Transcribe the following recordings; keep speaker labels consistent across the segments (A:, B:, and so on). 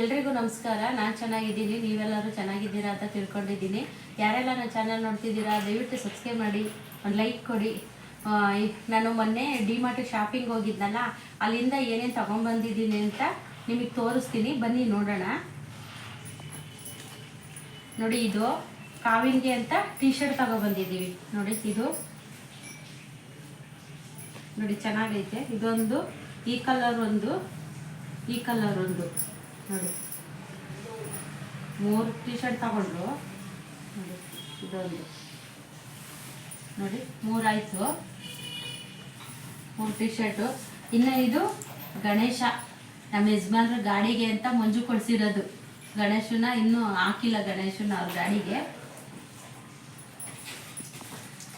A: ಎಲ್ರಿಗೂ ನಮಸ್ಕಾರ. ನಾನು ಚೆನ್ನಾಗಿದ್ದೀನಿ. ನೀವೆಲ್ಲರೂ ಚೆನ್ನಾಗಿದ್ದೀರಾ ಅಂತ ತಿಳ್ಕೊಂಡಿದ್ದೀನಿ. ಯಾರೆಲ್ಲ ನನ್ನ ಚಾನಲ್ ನೋಡ್ತಿದ್ದೀರಾ, ದಯವಿಟ್ಟು ಸಬ್ಸ್ಕ್ರೈಬ್ ಮಾಡಿ, ಒಂದು ಲೈಕ್ ಕೊಡಿ. ನಾನು ಮೊನ್ನೆ ಡಿ ಮಾರ್ಟ್ ಶಾಪಿಂಗ್ ಹೋಗಿದ್ನಲ್ಲ, ಅಲ್ಲಿಂದ ಏನೇನು ತಗೊಂಡ್ಬಂದಿದ್ದೀನಿ ಅಂತ ನಿಮಗೆ ತೋರಿಸ್ತೀನಿ. ಬನ್ನಿ ನೋಡೋಣ. ನೋಡಿ ಇದು ಕಾವಿನ್ಗೆ ಅಂತ ಟೀ ಶರ್ಟ್ ತಗೊಬಂದಿದ್ದೀವಿ ನೋಡಿ ಇದು. ನೋಡಿ ಚೆನ್ನಾಗೈತೆ. ಇದೊಂದು ಈ ಕಲರ್ ಒಂದು, ಈ ಕಲರ್ ಒಂದು. ನೋಡಿ. ಮೂರು ಟೀ ಶರ್ಟ್ ತಗೊಂಡ್ರು. ನೋಡಿ, ಇದೊಂದು. ನೋಡಿ ಮೂರಾಯಿತು ಮೂರು ಟೀ ಶರ್ಟು ಇನ್ನು ಇದು ಗಣೇಶ. ನಮ್ಮ ಯಜಮಾನ್ರ ಗಾಡಿಗೆ ಅಂತ ಮಂಜು ಕೊಡಿಸಿರೋದು. ಗಣೇಶನ ಇನ್ನೂ ಹಾಕಿಲ್ಲ ಗಣೇಶನ ಅವ್ರ ಗಾಡಿಗೆ.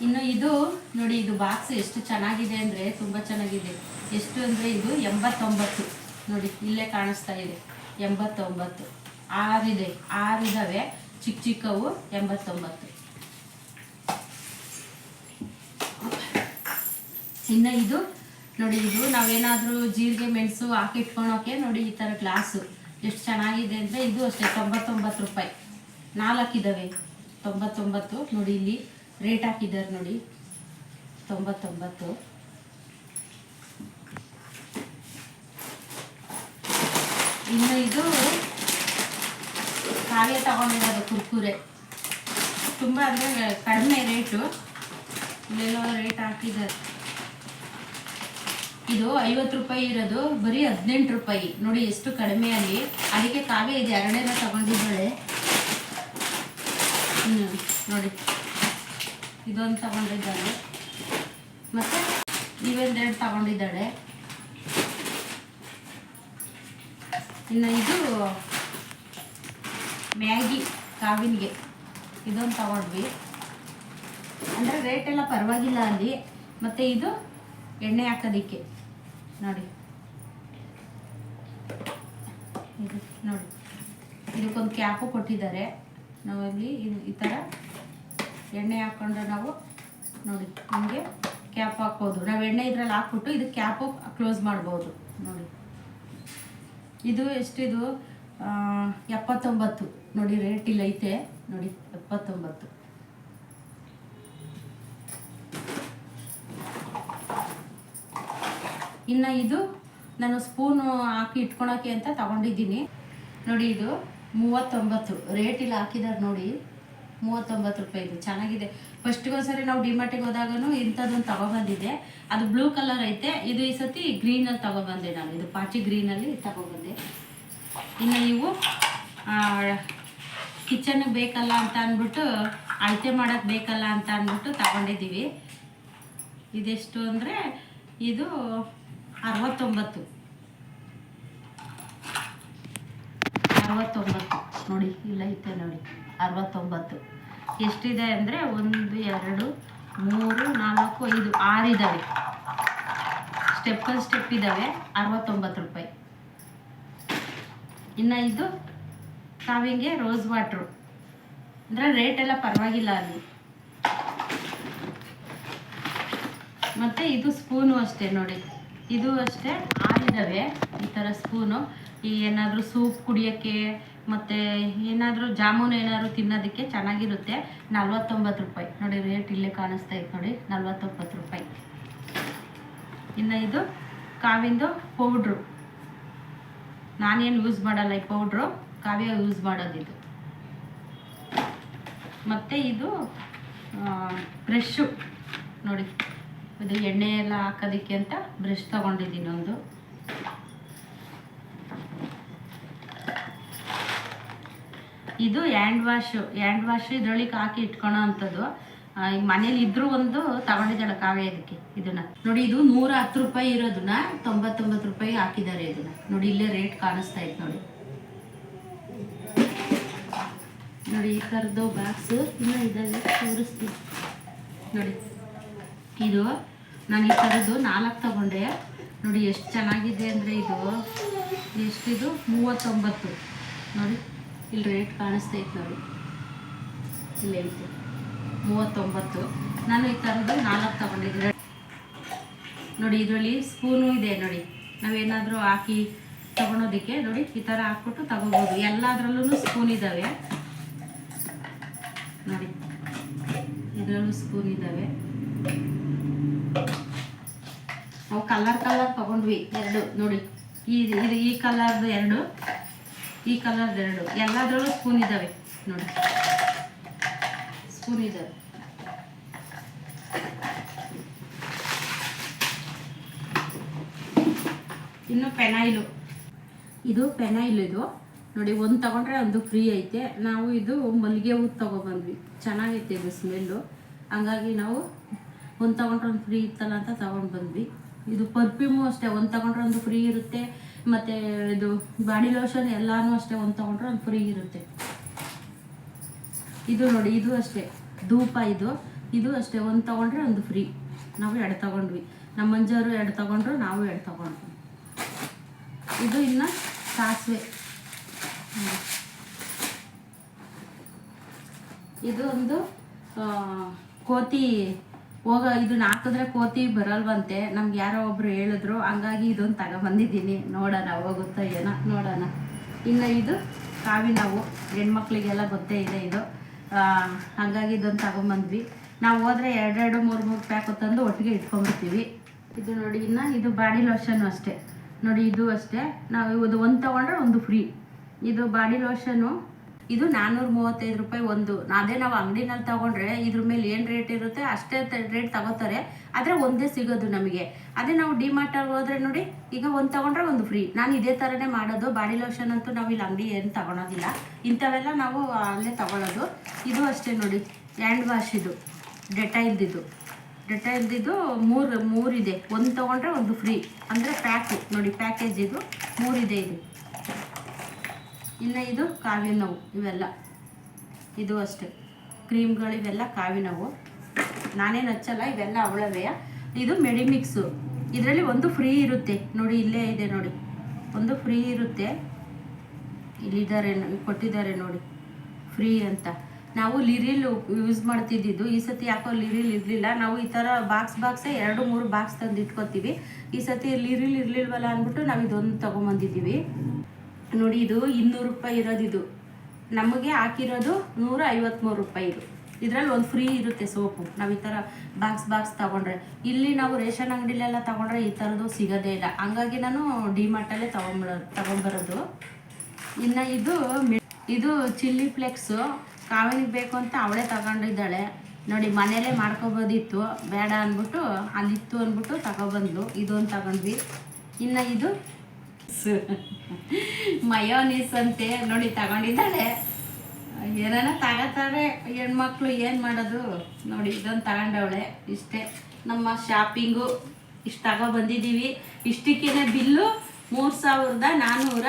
A: ಇನ್ನು ಇದು, ನೋಡಿ, ಇದು ಬಾಕ್ಸ್ ಎಷ್ಟು ಚೆನ್ನಾಗಿದೆ ಅಂದರೆ ತುಂಬ ಚೆನ್ನಾಗಿದೆ. ಎಷ್ಟು ಅಂದರೆ ಇದು ಎಂಬತ್ತೊಂಬತ್ತು. ನೋಡಿ, ಇಲ್ಲೇ ಕಾಣಿಸ್ತಾ ಇದೆ. ಎಂಬತ್ತೊಂಬತ್ತು. ಆರಿದೆ, ಆರಿದಾವೆ, ಚಿಕ್ಕ ಚಿಕ್ಕವು ಎಂಬತ್ತೊಂಬತ್ತು. ಇನ್ನು ಇದು, ನೋಡಿ ಇದು, ನಾವೇನಾದರೂ ಜೀರಿಗೆ, ಮೆಣಸು ಹಾಕಿ ನೋಡಿ ಈ ಥರ ಗ್ಲಾಸು. ಎಷ್ಟು ಚೆನ್ನಾಗಿದೆ ಅಂದರೆ ಇದು ಅಷ್ಟೇ, ತೊಂಬತ್ತೊಂಬತ್ತು ರೂಪಾಯಿ. ನಾಲ್ಕಿದ್ದಾವೆ ತೊಂಬತ್ತೊಂಬತ್ತು, ನೋಡಿ ಇಲ್ಲಿ, ರೇಟ್ ಹಾಕಿದ್ದಾರೆ ನೋಡಿ. ತೊಂಬತ್ತೊಂಬತ್ತು. ಇನ್ನು ಇದು ಕಾವೇ ತಗೊಂಡಿರೋದು ಕುರ್ಕುರೆ. ತುಂಬ ಅಂದರೆ ಕಡಿಮೆ ರೇಟು. ಇಲ್ಲೆಲ್ಲೋ ರೇಟ್ ಹಾಕಿದ್ದಾರೆ. ಇದು ಐವತ್ತು ರೂಪಾಯಿ ಇರೋದು, ಬರೀ ಹದಿನೆಂಟು ರೂಪಾಯಿ. ನೋಡಿ ಎಷ್ಟು ಕಡಿಮೆ ಅಲ್ಲಿ. ಅದಕ್ಕೆ ಕಾವೇ ಇದೆ ಎರಡೇನ ತಗೊಂಡಿದ್ದಾಳೆ. ಹ್ಞೂ ನೋಡಿ. ಇದೊಂದು ತಗೊಂಡಿದ್ದಾಳೆ. ಮತ್ತು ಇವೆಂದೆರಡು ತಗೊಂಡಿದ್ದಾಳೆ. ಇನ್ನು ಇದು ಮ್ಯಾಗಿ ಕಾವಿನಿಗೆ. ಇದೊಂದು ತಗೊಂಡ್ವಿ. ಅಂದರೆ ರೇಟ್ ಎಲ್ಲ ಪರವಾಗಿಲ್ಲ ಅಲ್ಲಿ. ಮತ್ತು ಇದು ಎಣ್ಣೆ ಹಾಕೋದಿಕ್ಕೆ. ನೋಡಿ. ಇದು ನೋಡಿ. ಇದಕ್ಕೊಂದು ಕ್ಯಾಪು ಕೊಟ್ಟಿದ್ದಾರೆ. ನಾವಲ್ಲಿ ಇದು ಈ ಥರ ಎಣ್ಣೆ ಹಾಕ್ಕೊಂಡ್ರೆ ನಾವು ನೋಡಿ, ನಮಗೆ ಕ್ಯಾಪ್ ಹಾಕ್ಬೋದು. ನಾವು ಎಣ್ಣೆ ಇದ್ರಲ್ಲಿ ಹಾಕ್ಬಿಟ್ಟು ಇದು ಕ್ಯಾಪು ಕ್ಲೋಸ್ ಮಾಡ್ಬೋದು. ನೋಡಿ. ಇದು ಎಷ್ಟಿದು ಎಪ್ಪತ್ತೊಂಬತ್ತು. ನೋಡಿ ರೇಟ್ ಇಲ್ಲ ಐತೆ. ನೋಡಿ, ಎಪ್ಪತ್ತೊಂಬತ್ತು. ಇನ್ನು ಇದು ನಾನು ಸ್ಪೂನು ಹಾಕಿ ಇಟ್ಕೊಳಕ್ಕೆ ಅಂತ ತಗೊಂಡಿದ್ದೀನಿ. ನೋಡಿ, ಇದು ಮೂವತ್ತೊಂಬತ್ತು. ರೇಟ್ ಇಲ್ಲ ಹಾಕಿದ್ದಾರೆ ನೋಡಿ. ಮೂವತ್ತೊಂಬತ್ತು ರೂಪಾಯಿ ಇದು. ಚೆನ್ನಾಗಿದೆ. ಫಸ್ಟ್ಗೊಂದ್ಸರಿ ನಾವು ಡಿಮಾರ್ಟಿಗೆ ಹೋದಾಗನು ಇಂಥದ್ದೊಂದು ತಗೊಬಂದಿದ್ದೆ ಅದು ಬ್ಲೂ ಕಲರ್ ಐತೆ. ಇದು ಈ ಸತಿ ಗ್ರೀನಲ್ಲಿ ತಗೊಬಂದೆ ನಾನು. ಇದು ಪಾಚಿ ಗ್ರೀನಲ್ಲಿ ತಗೊಬಂದೆ. ಇನ್ನು ನೀವು ಕಿಚನ್ಗೆ ಬೇಕಲ್ಲ ಅಂತ ಅಂದ್ಬಿಟ್ಟು, ಅಳತೆ ಮಾಡೋಕ್ಕೆ ಬೇಕಲ್ಲ ಅಂತ ಅಂದ್ಬಿಟ್ಟು ತಗೊಂಡಿದ್ದೀವಿ. ಇದೆಷ್ಟು ಅಂದರೆ, ಇದು ಅರವತ್ತೊಂಬತ್ತು. ಅರವತ್ತೊಂಬತ್ತು. ನೋಡಿ, ಇಲ್ಲ ಐತೆ ನೋಡಿ. ಅರವತ್ತೊಂಬತ್ತು. ಎಷ್ಟಿದೆ ಅಂದರೆ ಒಂದು, ಎರಡು, ಮೂರು, ನಾಲ್ಕು, ಐದು, ಆರು ಇದ್ದಾವೆ ಸ್ಟೆಪ್ ಸ್ಟೆಪ್ ಇದ್ದಾವೆ ಅರವತ್ತೊಂಬತ್ತು ರೂಪಾಯಿ. ಇನ್ನು ಇದು ಕಾವಿಂಗೆ ರೋಸ್ ವಾಟ್ರು ಅಂದರೆ ರೇಟ್ ಎಲ್ಲ ಪರವಾಗಿಲ್ಲ ಅಲ್ಲಿ. ಮತ್ತು ಇದು ಸ್ಪೂನು ಅಷ್ಟೇ ನೋಡಿ. ಇದು ಅಷ್ಟೇ ಆರಿದ್ದಾವೆ ಈ ಥರ ಸ್ಪೂನು ಈ ಏನಾದರೂ ಸೂಪ್ ಕುಡಿಯೋಕ್ಕೆ ಮತ್ತು ಏನಾದರೂ ಜಾಮೂನ್ ಏನಾದರೂ ತಿನ್ನೋದಕ್ಕೆ ಚೆನ್ನಾಗಿರುತ್ತೆ. ನಲ್ವತ್ತೊಂಬತ್ತು ರೂಪಾಯಿ. ನೋಡಿ ರೇಟ್ ಇಲ್ಲೇ ಕಾಣಿಸ್ತಾ ಇತ್ತು ನೋಡಿ, ನಲ್ವತ್ತೊಂಬತ್ತು ರೂಪಾಯಿ. ಇನ್ನು ಇದು ಕಾವಿಂದು ಪೌಡ್ರು. ನಾನೇನು ಯೂಸ್ ಮಾಡಲ್ಲ ಈ ಪೌಡ್ರು. ಕಾವ್ಯ ಯೂಸ್ ಮಾಡೋದಿದು. ಮತ್ತು ಇದು ಬ್ರಷ್ಷು. ನೋಡಿ, ಇದು ಎಣ್ಣೆ ಎಲ್ಲ ಹಾಕೋದಕ್ಕೆ ಅಂತ ಬ್ರಷ್ ತೊಗೊಂಡಿದ್ದೀನಿ ಒಂದು. ಇದು ಹ್ಯಾಂಡ್ ವಾಶು ಹ್ಯಾಂಡ್ ವಾಶ್ ಇದ್ರೊಳಗೆ ಹಾಕಿ ಇಟ್ಕೊಳೋ ಅಂಥದ್ದು. ಮನೇಲಿ ಇದ್ರೂ ಒಂದು ತಗೊಂಡಿದ್ದಾಳೆ ಕಾವ್ಯ ಇದಕ್ಕೆ, ಇದನ್ನ. ನೋಡಿ, ಇದು ನೂರ ಹತ್ತು ರೂಪಾಯಿ ಇರೋದನ್ನ ತೊಂಬತ್ತೊಂಬತ್ತು ರೂಪಾಯಿ ಹಾಕಿದ್ದಾರೆ ಇದನ್ನ. ನೋಡಿ, ಇಲ್ಲೇ ರೇಟ್ ಕಾಣಿಸ್ತಾ ಇತ್ತು ನೋಡಿ. ನೋಡಿ, ಈ ಥರದ್ದು ಬಾಕ್ಸು ಇನ್ನೂ ಇದ್ದಾವೆ ತೋರಿಸ್ತೀನಿ. ನೋಡಿ, ಇದು ನಾನು ಈ ಥರದ್ದು ನಾಲ್ಕು ತಗೊಂಡೆ. ನೋಡಿ, ಎಷ್ಟು ಚೆನ್ನಾಗಿದೆ ಅಂದರೆ ಇದು. ಎಷ್ಟಿದು? ಮೂವತ್ತೊಂಬತ್ತು. ನೋಡಿ. ಇಲ್ಲಿ ರೇಟ್ ಇತ್ತು ನೋಡಿ. ಇಲ್ಲೇ ಮೂವತ್ತೊಂಬತ್ತು. ನಾನು ಈ ಥರದ್ದು ನಾಲ್ಕು ತಗೊಂಡಿದ್ದೆ ನೋಡಿ, ಇದರಲ್ಲಿ ಸ್ಪೂನು ಇದೆ ನೋಡಿ. ನಾವೇನಾದರೂ ಹಾಕಿ ತಗೊಳೋದಕ್ಕೆ ನೋಡಿ, ಈ ಥರ ಹಾಕ್ಬಿಟ್ಟು ತಗೋಬೋದು. ಎಲ್ಲದರಲ್ಲೂ ಸ್ಪೂನ್ ಇದ್ದಾವೆ ನೋಡಿ, ಇದರಲ್ಲೂ ಸ್ಪೂನ್ ಇದ್ದಾವೆ ನಾವು ಕಲರ್ ಕಲರ್ ತಗೊಂಡ್ವಿ, ಎರಡು. ನೋಡಿ, ಈ, ಇದು ಈ ಕಲರ್ದು ಎರಡು. ಈ ಕಲರ್ ಎರಡು ಎಲ್ಲದರಲ್ಲೂ ಸ್ಪೂನ್ ಇದ್ದಾವೆ ನೋಡಿ. ಸ್ಪೂನ್ ಇದ್ದಾವೆ ಇನ್ನು ಪೆನಾಯಿಲು ಇದು ಪೆನಾಯಿಲ್ ಇದು. ನೋಡಿ, ಒಂದು ತಗೊಂಡ್ರೆ ಒಂದು ಫ್ರೀ ಐತೆ. ನಾವು ಇದು ಮಲ್ಲಿಗೆ ಹೂ ತಗೊಬಂದ್ವಿ. ಚೆನ್ನಾಗೈತೆ ಇದು ಸ್ಮೆಲ್ಲು ಹಂಗಾಗಿ ನಾವು ಒಂದು ತಗೊಂಡ್ರೆ ಒಂದು ಫ್ರೀ ಇತ್ತಲ್ಲ ಅಂತ ತಗೊಂಡು ಬಂದ್ವಿ ಇದು ಪರ್ಫ್ಯೂಮು ಅಷ್ಟೇ. ಒಂದು ತಗೊಂಡ್ರೆ ಒಂದು ಫ್ರೀ ಇರುತ್ತೆ. ಮತ್ತು ಇದು ಬಾಡಿ ಲೋಷನ್ ಎಲ್ಲಾನು ಅಷ್ಟೇ ಒಂದು ತಗೊಂಡ್ರೆ ಒಂದು ಫ್ರೀ ಇರುತ್ತೆ. ಇದು ನೋಡಿ, ಇದು ಅಷ್ಟೇ. ಧೂಪ ಇದು. ಇದು ಅಷ್ಟೇ, ಒಂದು ತಗೊಂಡ್ರೆ ಒಂದು ಫ್ರೀ ನಾವು ಎರಡು ತಗೊಂಡ್ವಿ. ನಮ್ಮ ಮಂಜವರು ಎರಡು ತಗೊಂಡ್ರು, ನಾವು ಎರಡು ತೊಗೊಂಡ್ವಿ. ಇದು ಇನ್ನು ಸಾಸಿವೆ. ಇದು ಒಂದು ಕೋತಿ ಹೋಗ ಇದನ್ನ ಹಾಕಿದ್ರೆ ಕೋತಿ ಬರಲ್ವಂತೆ. ನಮ್ಗೆ ಯಾರೋ ಒಬ್ರು ಹೇಳಿದ್ರು, ಹಂಗಾಗಿ ಇದೊಂದು ತಗೊಬಂದಿದ್ದೀನಿ. ನೋಡೋಣ, ಹೋಗುತ್ತೋ ಏನೋ, ನೋಡೋಣ. ಇನ್ನು ಇದು ಕಾವಿನವು ಹೆಣ್ಮಕ್ಳಿಗೆಲ್ಲ ಗೊತ್ತೇ ಇದೆ ಇದು. ಹಂಗಾಗಿ ಇದೊಂದು ತಗೊಂಬಂದ್ವಿ. ನಾವು ಹೋದ್ರೆ ಎರಡೆರಡು, ಮೂರು ಮೂರು ಪ್ಯಾಕ್ ತಂದು ಒಟ್ಟಿಗೆ ಇಟ್ಕೊಂಡ್ಬಿಡ್ತೀವಿ. ಇದು ನೋಡಿ, ಇನ್ನು ಇದು ಬಾಡಿ ಲೋಷನ್ ಅಷ್ಟೇ. ನೋಡಿ, ಇದು ಅಷ್ಟೇ. ನಾವು ಇದು ಒಂದು ತಗೊಂಡ್ರೆ ಒಂದು ಫ್ರೀ. ಇದು ಬಾಡಿ ಲೋಷನು ಇದು ನಾನ್ನೂರ ಮೂವತ್ತೈದು ರೂಪಾಯಿ ಒಂದು. ಅದೇ ನಾವು ಅಂಗಡಿನಲ್ಲಿ ತಗೊಂಡ್ರೆ ಇದ್ರ ಮೇಲೆ ಏನು ರೇಟ್ ಇರುತ್ತೆ ಅಷ್ಟೇ ರೇಟ್ ತಗೋತಾರೆ. ಆದರೆ ಒಂದೇ ಸಿಗೋದು ನಮಗೆ. ಅದೇ ನಾವು ಡಿಮಾರ್ಟಲ್ಲಿ ಹೋದ್ರೆ ನೋಡಿ, ಈಗ ಒಂದು ತಗೊಂಡ್ರೆ ಒಂದು ಫ್ರೀ ನಾನು ಇದೇ ಥರನೇ ಮಾಡೋದು. ಬಾಡಿ ಲೋಷನ್ ಅಂತೂ ನಾವು ಇಲ್ಲಿ ಅಂಗಡಿ ಏನು ತಗೊಳೋದಿಲ್ಲ. ಇಂಥವೆಲ್ಲ ನಾವು ಅಲ್ಲೇ ತಗೊಳ್ಳೋದು ಇದು ಅಷ್ಟೇ ನೋಡಿ. ಹ್ಯಾಂಡ್ ವಾಶ್ ಇದು. ಡೆಟೈಲ್ದಿದ್ದು ಡೆಟೈಲ್ದಿದ್ದು ಮೂರು, ಮೂರಿದೆ. ಒಂದು ತಗೊಂಡ್ರೆ ಒಂದು ಫ್ರೀ ಅಂದರೆ ಪ್ಯಾಕು ನೋಡಿ ಪ್ಯಾಕೇಜ್ ಇದು. ಮೂರಿದೆ ಇದು. ಇನ್ನು ಇದು ಕಾವಿನವು ಇವೆಲ್ಲ. ಇದು ಅಷ್ಟೇ. ಕ್ರೀಮ್ಗಳು ಇವೆಲ್ಲ ಕಾವಿನವು ನಾನೇನು ಹಚ್ಚಲ್ಲ, ಇವೆಲ್ಲ ಅವಳವೆಯ ಇದು ಮೆಡಿಮಿಕ್ಸು. ಇದರಲ್ಲಿ ಒಂದು ಫ್ರೀ ಇರುತ್ತೆ. ನೋಡಿ, ಇಲ್ಲೇ ಇದೆ ನೋಡಿ. ಒಂದು ಫ್ರೀ ಇರುತ್ತೆ. ಇಲ್ಲಿದ್ದಾರೆ ಕೊಟ್ಟಿದ್ದಾರೆ ನೋಡಿ. ಫ್ರೀ ಅಂತ. ನಾವು ಲಿರಿಲ್ ಯೂಸ್ ಮಾಡ್ತಿದ್ದಿದ್ದು. ಈ ಸತಿ ಯಾಕೋ ಲಿರಿಲ್ ಇರಲಿಲ್ಲ. ನಾವು ಈ ಥರ ಬಾಕ್ಸ್ ಬಾಕ್ಸೇ ಎರಡು, ಮೂರು ಬಾಕ್ಸ್ ತಂದು ಇಟ್ಕೊತೀವಿ ಈ ಸತಿ ಲಿರಿಲ್ ಇರಲಿಲ್ವಲ್ಲ ಅಂದ್ಬಿಟ್ಟು ನಾವು ಇದೊಂದು ತೊಗೊಂಬಂದಿದ್ದೀವಿ. ನೋಡಿ ಇದು ಇನ್ನೂರು ರೂಪಾಯಿ ಇರೋದು ಇದು. ನಮಗೆ ಹಾಕಿರೋದು ನೂರ ಐವತ್ತ್ಮೂರು ರೂಪಾಯಿ ಇದು. ಇದರಲ್ಲಿ ಒಂದು ಫ್ರೀ ಇರುತ್ತೆ ಸೋಪು. ನಾವು ಈ ಥರ ಬಾಕ್ಸ್ ಬಾಕ್ಸ್ ತಗೊಂಡ್ರೆ. ಇಲ್ಲಿ ನಾವು ರೇಷನ್ ಅಂಗಡಿಲೆಲ್ಲ ತಗೊಂಡ್ರೆ ಈ ಥರದ್ದು ಸಿಗೋದೇ ಇಲ್ಲ. ಹಂಗಾಗಿ ನಾನು ಡಿಮಾರ್ಟಲ್ಲೇ ತಗೊಂಬರೋ ತಗೊಂಬರೋದು ಇನ್ನು ಇದು ಇದು ಚಿಲ್ಲಿ ಫ್ಲೆಕ್ಸು ಕಾವಿನಿಗೆ ಬೇಕು ಅಂತ ಅವಳೇ ತಗೊಂಡಿದ್ದಾಳೆ. ನೋಡಿ ಮನೇಲೇ ಮಾಡ್ಕೊಬೋದಿತ್ತು. ಬೇಡ ಅಂದ್ಬಿಟ್ಟು ಅಲ್ಲಿತ್ತು ಅಂದ್ಬಿಟ್ಟು ತಗೊಬಂದ್ಲು. ಇದೊಂದು ತಗೊಂಡ್ವಿ. ಇನ್ನು ಇದು ಮಯೋನೀಸ್ ಅಂತೆ ನೋಡಿ ತಗೊಂಡಿದ್ದಾಳೆ. ಏನೇನೋ ತಗೋತಾರೆ. ಹೆಣ್ಮಕ್ಳು ಏನು ಮಾಡೋದು? ನೋಡಿ, ಇದೊಂದು ತಗೊಂಡವಳೆ. ಇಷ್ಟೇ. ನಮ್ಮ ಶಾಪಿಂಗು ಇಷ್ಟು ತಗೋ ಬಂದಿದ್ದೀವಿ ಇಷ್ಟಕ್ಕೇನೆ ಬಿಲ್ಲು ಮೂರು ಸಾವಿರದ ನಾನ್ನೂರ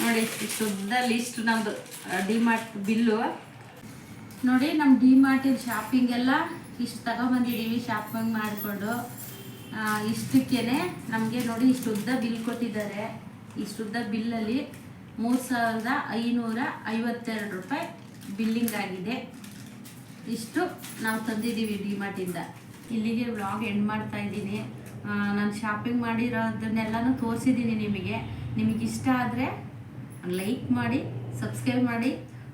A: ನೋಡಿ ಶುದ್ಧ ಲಿಸ್ಟ್ ನಮ್ಮದು ಡಿಮಾರ್ಟ್ ಬಿಲ್ಲು. ನೋಡಿ ನಮ್ಮ ಡಿಮಾರ್ಟಿನ ಶಾಪಿಂಗ್ ಎಲ್ಲ ಇಷ್ಟು ತಗೊಬಂದಿದ್ದೀವಿ ಶಾಪಿಂಗ್ ಮಾಡಿಕೊಂಡು. ಇಷ್ಟಕ್ಕೇನೆ ನಮಗೆ ನೋಡಿ ಇಷ್ಟು ಉದ್ದ ಬಿಲ್ ಕೊಟ್ಟಿದ್ದಾರೆ. ಇಷ್ಟು ಉದ್ದ ಬಿಲ್ಲಲ್ಲಿ ಮೂರು ಸಾವಿರದ ಐನೂರ ಐವತ್ತೆರಡು ರೂಪಾಯಿ ಬಿಲ್ಲಿಂಗ್ ಆಗಿದೆ. ಇಷ್ಟು ನಾವು ತಂದಿದ್ದೀವಿ ಡಿಮಾರ್ಟಿಂದ ಇಲ್ಲಿಗೆ ವ್ಲಾಗ್ ಎಂಡ್ ಮಾಡ್ತಾ ಇದ್ದೀನಿ. ನಾನು ಶಾಪಿಂಗ್ ಮಾಡಿರೋದನ್ನೆಲ್ಲನೂ ತೋರಿಸಿದ್ದೀನಿ ನಿಮಗೆ. ನಿಮಗೆ ಇಷ್ಟ ಆದರೆ ಲೈಕ್ ಮಾಡಿ ಸಬ್ಸ್ಕ್ರೈಬ್ ಮಾಡಿ,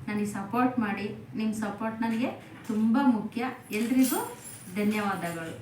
A: ನನಗೆ ಸಪೋರ್ಟ್ ಮಾಡಿ. ನಿಮ್ಮ ಸಪೋರ್ಟ್ ನನಗೆ ತುಂಬ ಮುಖ್ಯ. ಎಲ್ರಿಗೂ ಧನ್ಯವಾದಗಳು.